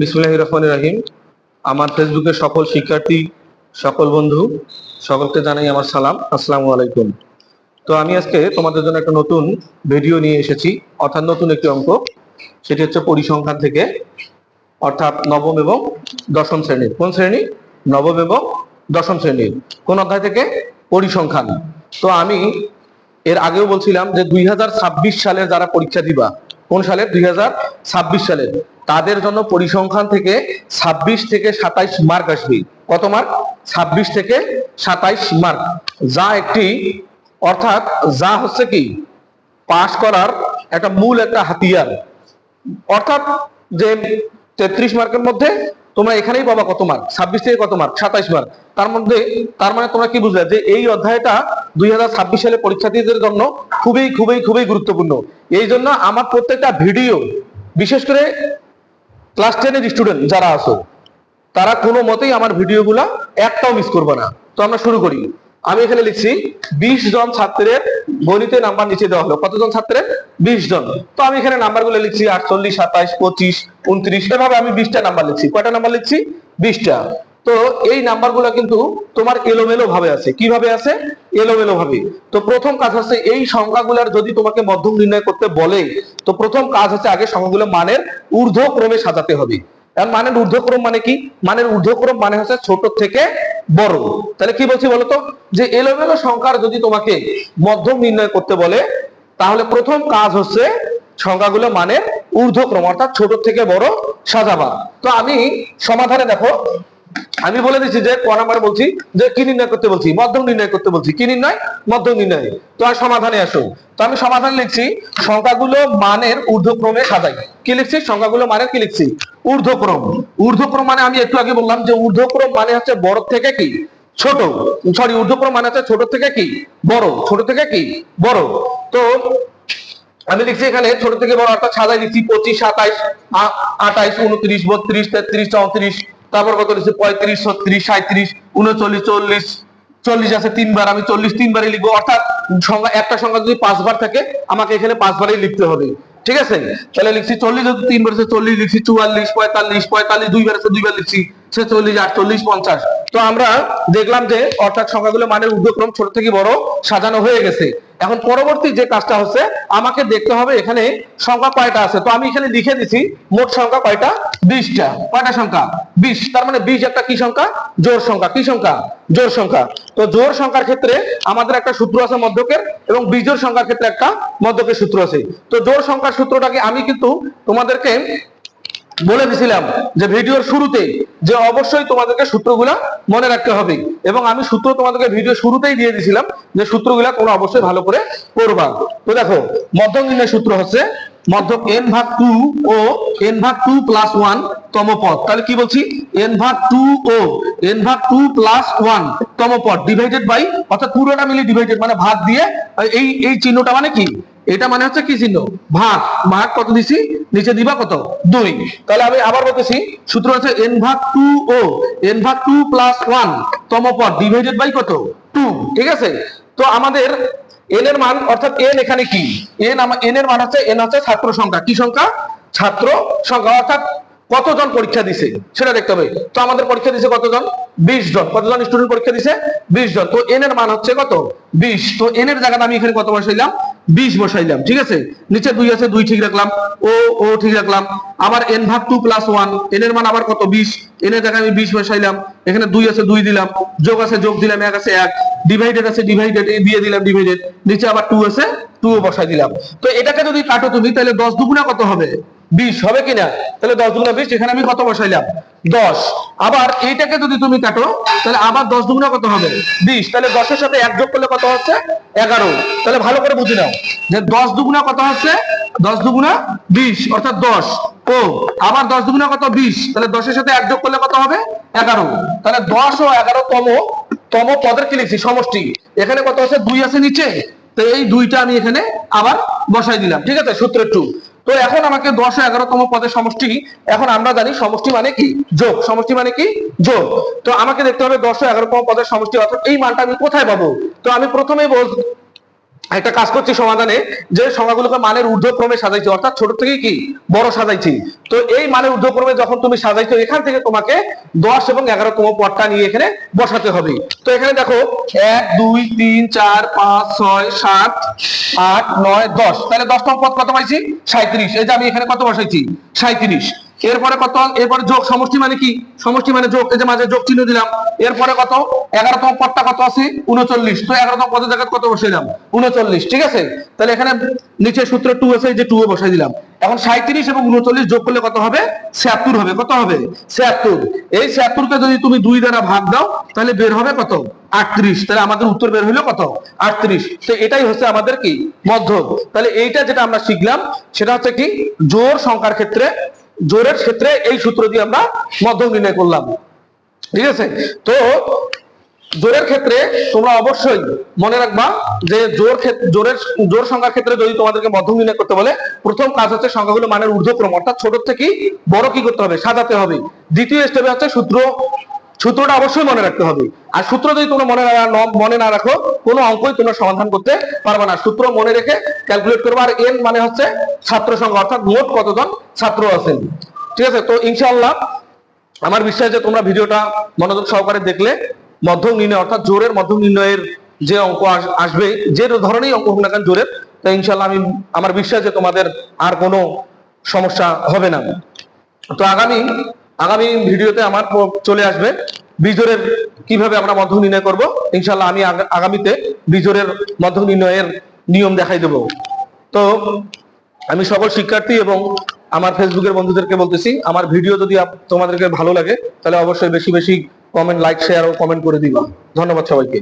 বিসমুল্লাহ রহমান রাহিম। আমার ফেসবুকের সকল শিক্ষার্থী, সকল বন্ধু, সকলকে জানাই আমার সালাম। আসসালামু আলাইকুম। তো আমি আজকে তোমাদের জন্য একটা নতুন ভিডিও নিয়ে এসেছি, অর্থাৎ নতুন একটি অঙ্ক। সেটি হচ্ছে পরিসংখ্যান থেকে, অর্থাৎ নবম এবং দশম শ্রেণির কোন শ্রেণি? নবম এবং দশম শ্রেণির কোন অধ্যায় থেকে? পরিসংখ্যান। তো আমি এর আগেও বলছিলাম যে দুই সালের যারা পরীক্ষা দিবা, কোন সালের? দুই সালের তাদের জন্য পরিসংখ্যান থেকে ২৬ থেকে সাতাইশ মার্ক আসবে। কত মার্ক? ২৬ থেকে সাতাইশ মার্ক। যা একটি, অর্থাৎ যা হচ্ছে কি? পাশ করার একটা মূল একটা হাতিয়ার। অর্থাৎ যে তেত্রিশ মার্কের মধ্যে তোমরা এখানেই পাবা কত মার্ক? ছাব্বিশ থেকে কত মার্ক? সাতাইশ মার্ক। তার মধ্যে, তার মানে তোমরা কি বুঝলে যে এই অধ্যায়টা দুই হাজার ছাব্বিশ সালে পরীক্ষার্থীদের জন্য খুবই খুবই খুবই গুরুত্বপূর্ণ। এই জন্য আমার প্রত্যেকটা ভিডিও বিশেষ করে ক্লাস টেনের স্টুডেন্ট যারা আছো, তারা কোনো মতেই আমার ভিডিওগুলা একটাও মিস করবে না। তো আমরা শুরু করি। আমি এখানে লিখছি, বিশ জন ছাত্রের গণিতে নাম্বার নিচে দেওয়া হলো। কতজন ছাত্রের? বিশ জন। তো আমি এখানে নাম্বারগুলো লিখছি আটচল্লিশ, সাতাইশ, পঁচিশ, উনত্রিশ। এভাবে আমি বিশটা নাম্বার লিখছি। কয়টা নাম্বার লিখছি? বিশটা। তো এই নাম্বারগুলো কিন্তু তোমার এলোমেলো ভাবে আছে। কীভাবে আছে? এলোমেলো ভাবে। তো প্রথম কাজ হচ্ছে এই সংখ্যাগুলোর যদি তোমাকে মধ্যম নির্ণয় করতে বলে, তো প্রথম কাজ হচ্ছে আগে সংখ্যাগুলো মানের ঊর্ধ্বক্রমে সাজাতে হবে। মানের ঊর্ধ্বক্রম মানে কি? মানের ঊর্ধ্বক্রম মানে হচ্ছে ছোট থেকে বড়। তাহলে কি বলছি বলতো? যে এলোমেলো সংখ্যার যদি তোমাকে মধ্যম নির্ণয় করতে বলে, তাহলে প্রথম কাজ হচ্ছে সংখ্যাগুলো মানের ঊর্ধ্বক্রম, অর্থাৎ ছোট থেকে বড় সাজাবা। তো আমি সমাধানে দেখো আমি বলে দিচ্ছি যে ক নাম্বার বলছি যে কি নির্ণয় করতে বলছি? মধ্যম নির্ণয় করতে বলছি। কি নির্ণয়? মধ্যম নির্ণয়। তো আর সমাধানে আসো তো আমি সমাধান লিখছি, সংখ্যাগুলো মানের ঊর্ধ্বক্রমে সাজাই। কি লিখছি? সংখ্যাগুলো মানের কি লিখছি? ঊর্ধ্বক্রম। ঊর্ধ্বক্রম মানে আমি একটু আগে বললাম যে ঊর্ধ্বক্রম মানে হচ্ছে বড় থেকে কি? ছোট। সরি, ঊর্ধ্বক্রম মানে হচ্ছে ছোট থেকে কি? বড়। ছোট থেকে কি? বড়। তো আমি লিখছি এখানে ছোট থেকে বড় অর্থাৎ সাজাই লিখছি পঁচিশ, সাতাইশ, আ- আঠাইশ উনত্রিশ, বত্রিশ, তেত্রিশ, চৌত্রিশ তারপর কত লিখছি পঁয়ত্রিশ, ছত্রিশ সাঁত্রিশ উনচল্লিশ, চল্লিশ। চল্লিশ আছে তিনবার, আমি চল্লিশ তিনবারই লিখব। অর্থাৎ সংখ্যা একটা সংখ্যা যদি পাঁচবার থাকে, আমাকে এখানে পাঁচবারই লিখতে হবে। ঠিক আছে? তাহলে লিখছি চল্লিশ যদি তিনবার চল্লিশ, লিখছি চুয়াল্লিশ, পঁয়তাল্লিশ পঁয়তাল্লিশ, দুইবার আছে দুইবার লিখছি, ছেচল্লিশ, আটচল্লিশ, পঞ্চাশ। তো আমরা দেখলাম যে, অর্থাৎ সংখ্যাগুলো মানের ঊর্ধ্বক্রম ছোট থেকে বড় সাজানো হয়ে গেছে। এখন পরবর্তী যে কাজটা হচ্ছে, আমাকে দেখতে হবে এখানে সংখ্যা কয়টা আছে। তো আমি এখানে লিখে দিছি, মোট সংখ্যা কয়টা? বিশটা। কয়টা সংখ্যা? বিশ। তার মানে বিশ একটা কি সংখ্যা? জোর সংখ্যা। কি সংখ্যা? জোর সংখ্যা। তো জোর সংখ্যার ক্ষেত্রে আমাদের একটা সূত্র আছে মধ্যকের এবং বিজোর সংখ্যার ক্ষেত্রে একটা মধ্যকের সূত্র আছে। তো জোর সংখ্যার সূত্রটাকে আমি কিন্তু তোমাদেরকে বলে দিছিলাম যে ভিডিওর শুরুতে যে অবশ্যই তোমাদেরকে সূত্রগুলা মনে রাখতে হবে এবং আমি সূত্র তোমাদেরকে ভিডিও শুরুতেই দিয়ে দিছিলাম যে সূত্রগুলা তোমরা অবশ্যই ভালো করে পড়বা। তো দেখো, মধ্যম নির্ণয় সূত্র হচ্ছে মধ্যক এন ভাগ টু ও এন ভাগ টু প্লাস ওয়ান তম পদ। তাহলে কি বলছি? এন ভাগ টু ও এন ভাগ টু প্লাস ওয়ান তম পদ ডিভাইডেড বাই অর্থাৎ পুরোটা মিলে ডিভাইডেড মানে ভাগ দিয়ে, এই এই চিহ্নটা মানে কি? এটা মানে হচ্ছে কি চিহ্ন? ভাগ। ভাগ কত দিছি? নিচে দিবা কত? দুই। তাহলে আমি আবার বলতেছি, সূত্র হচ্ছে এন ভাগ টু ও এন ভাগ টু প্লাস ওয়ান তম পদ ডিভাইডেড বাই কত? টু ঠিক আছে? তো আমাদের এন এর মান, অর্থাৎ এন এখানে কি? এন এন এর মান হচ্ছে এন হচ্ছে ছাত্র সংখ্যা। কি সংখ্যা? ছাত্র সংখ্যা। অর্থাৎ কতজন পরীক্ষা দিছে? সেটা দেখতে হবে। তো আমাদের পরীক্ষা দিছে কতজন? বিশ জন। কতজন স্টুডেন্ট পরীক্ষা দিছে? বিশ জন। তো এন এর মান হচ্ছে কত? বিশ। তো এন এর জায়গাটা আমি এখানে কত বসাইলাম? বিশ বসাইলাম, ঠিক আছে? নিচে দুই আছে, দুই ঠিক রাখলাম, ও ও ঠিক রাখলাম। আবার এন ভাগ টু প্লাস ওয়ান এন এর মান আবার কত? বিশ। এন এর জায়গায় আমি বিশ বসাইলাম, এখানে দুই আছে, দুই দিলাম, যোগ আছে, যোগ দিলাম, এক আছে, এক। ডিভাইডেড আছে ডিভাইডেড দিয়ে দিলাম ডিভাইডেড নিচে আবার টু আছে টু বসাই দিলাম। তো এটাকে যদি কাটো তুমি, তাহলে দশ দুগুণা কত হবে? বিশ, হবে কিনা? তাহলে দশ দুগুণা বিশ, এখানে আমি কত বসাইলাম? দশ। আবার এইটাকে যদি তুমি কাটো, তাহলে আবার দশ দুগুণা কত হবে? বিশ। তাহলে দশের সাথে এক যোগ করলে কত হচ্ছে? এগারো। তাহলে ভালো করে বুঝে নাও যে দশ দুগুণা কত হচ্ছে? দশ দুগুণা বিশ, অর্থাৎ দশ। ও, আবার দশ দুগুণা কত? বিশ। তাহলে দশের সাথে এক যোগ করলে কত হবে? এগারো। তাহলে দশ ও এগারো তম তম পদের কি লিখছি? সমষ্টি। এখানে কত আছে? দুই আছে নিচে। তো এই দুইটা আমি এখানে আবার বসাই দিলাম। ঠিক আছে? সূত্রের টু। তো এখন আমাকে দশ এগারোতম পদের সমষ্টি, এখন আমরা জানি সমষ্টি মানে কি? যোগ। সমষ্টি মানে কি? যোগ। তো আমাকে দেখতে হবে দশ এগারোতম পদের সমষ্টি, অর্থাৎ এই মানটা আমি কোথায় পাবো? তো আমি প্রথমেই বল একটা কাজ করছি সমাধানে, যে সংখ্যাগুলোকে মানের ঊর্ধ্বক্রমে সাজাইছি, অর্থাৎ ছোট থেকে কি বড় সাজাইছি। তো এই মানের ঊর্ধ্বক্রমে যখন তুমি সাজাইছো, এখান থেকে তোমাকে দশ এবং এগারো এগারোতম পদটা নিয়ে এখানে বসাতে হবে। তো এখানে দেখো, এক, দুই, তিন, চার, পাঁচ, ছয়, সাত, আট, নয়, দশ। তাহলে দশতম পদ কত পাইছি? সাঁত্রিশ এই যে আমি এখানে কত বসাইছি? সাঁত্রিশ এরপরে কত? এরপরে যোগ, সমষ্টি মানে কি? সমষ্টি মানে যোগ, এই যে মাঝে যোগ চিহ্ন দিলাম। এরপরে কত? এগারোতম পদটা কত আছে? উনচল্লিশ। তো এগারোতম পদের জায়গায় কত বসাইলাম উনচল্লিশ, ঠিক আছে? তাহলে এখানে নিচে সূত্র টু আছে যে টু এ বসাই দিলাম। এখন সাঁত্রিশ এবং উনচল্লিশ যোগ করলে কত হবে? ছিয়াত্তর হবে। কত হবে? ছিয়াত্তর। এই ছিয়াত্তরকে যদি তুমি দুই দ্বারা ভাগ দাও, তাহলে বের হবে কত? আটত্রিশ। তাহলে আমাদের উত্তর বের হলো কত? আটত্রিশ। তো এটাই হচ্ছে আমাদের কি? মধ্য তাহলে এইটা যেটা আমরা শিখলাম, সেটা হচ্ছে কি? জোর সংখ্যার ক্ষেত্রে জোরের ক্ষেত্রে এই সূত্র দিয়ে আমরা মধ্যম নির্ণয় করলাম। ঠিক আছে? তো জোরের ক্ষেত্রে তোমরা অবশ্যই মনে রাখবা যে জোর জোরের, জোর সংখ্যার ক্ষেত্রে যদি তোমাদেরকে মধ্যম নির্ণয় করতে বলে, প্রথম কাজ হচ্ছে সংখ্যাগুলো মানের ঊর্ধ্বক্রম, অর্থাৎ ছোট থেকে বড় কি করতে হবে? সাজাতে হবে। দ্বিতীয় স্টেপে হচ্ছে সূত্র সূত্রটা অবশ্যই মনে রাখতে হবে। আর সূত্র যদি তোমরা মনে মনে না রাখো, কোনো অঙ্কই তোমরা সমাধান করতে পারবে না। সূত্র মনে রেখে ক্যালকুলেট করবে। আর এন মানে হচ্ছে ছাত্র সংখ্যা, অর্থাৎ মোট কতজন ছাত্র আছেন। ঠিক আছে? তো ইনশাল্লাহ আমার বিশ্বাস যে তোমরা ভিডিওটা মনোযোগ সহকারে দেখলে মধ্যম নির্ণয়, অর্থাৎ জোরের মধ্যম নির্ণয়ের যে অঙ্ক আসবে, যে ধরনের অঙ্ক হোক না কেন জোরের, তো ইনশাল্লাহ আমি আমার বিশ্বাস যে তোমাদের আর কোনো সমস্যা হবে না। তো আগামী আগামী ভিডিওতে আমার চলে আসবে বিজোরের কীভাবে আমরা মধ্যম নির্ণয় করব। ইনশাল্লাহ আমি আগামীতে বিজোরের মধ্যম নির্ণয়ের নিয়ম দেখাই দেব। তো আমি সকল শিক্ষার্থী এবং আমার ফেসবুকের বন্ধুদেরকে বলতেছি, আমার ভিডিও যদি তোমাদেরকে ভালো লাগে, তাহলে অবশ্যই বেশি বেশি কমেন্ট লাইক শেয়ার ও কমেন্ট করে দিবা। ধন্যবাদ সবাইকে।